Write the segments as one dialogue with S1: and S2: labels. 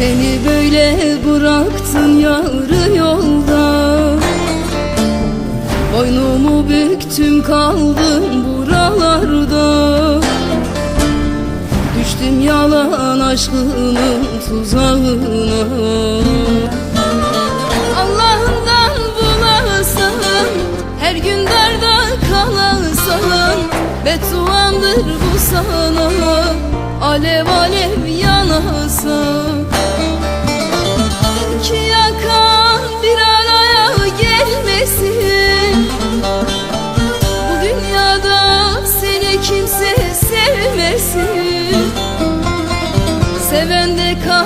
S1: Beni böyle bıraktın yarı yolda. Boynumu büktüm kaldım buralarda. Düştüm yalan aşkının tuzağına. Allah'ından bulasın Her gün darda kalasın. Bedduamdır bu sana Alev alev yanasın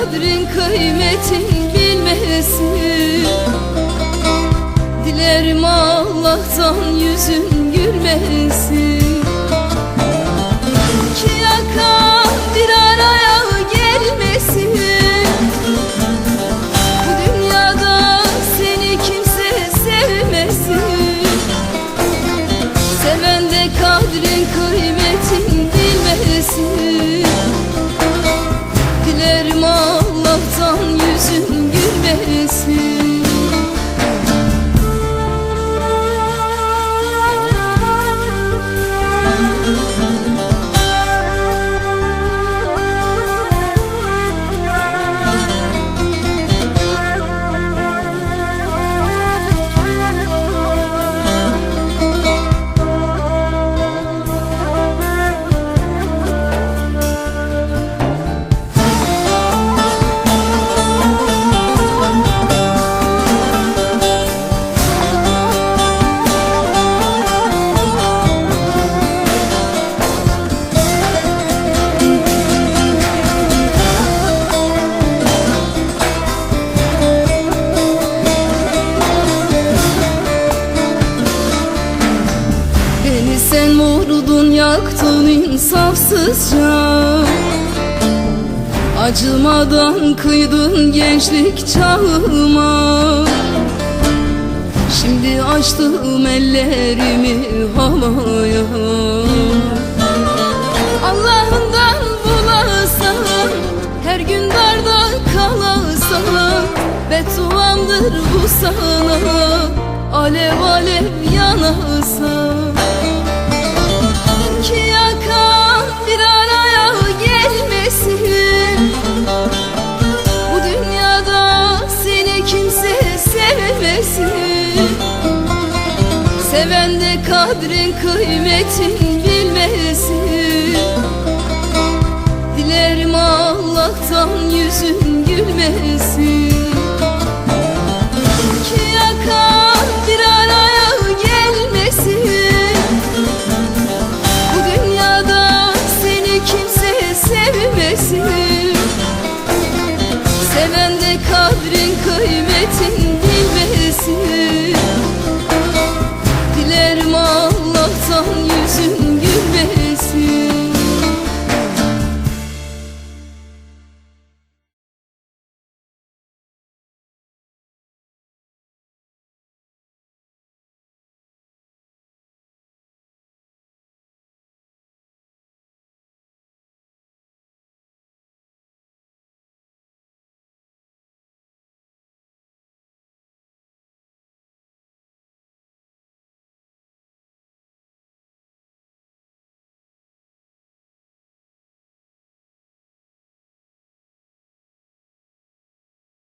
S1: kadrin kıymetin bilmesin. Dilerim Allah'tan yüzün gülmesin. İki yaka bir araya gelmesin. Bu dünyada seni kimse sevmesin. Seven de kadrin kıymetin insafsızca. Acımadan kıydın gençlik çağıma. Şimdi açtım ellerimi havaya Allah'ından bulasın Her gün darda kalasın Bedduamdır bu sana. Alev alev yanasın Seven de kadrin kıymetin bilmesin. Dilerim Allah'tan yüzün gülmesin. İki yaka bir araya gelmesin. Bu dünyada seni kimse sevmesin. Seven de kadrin kıymetin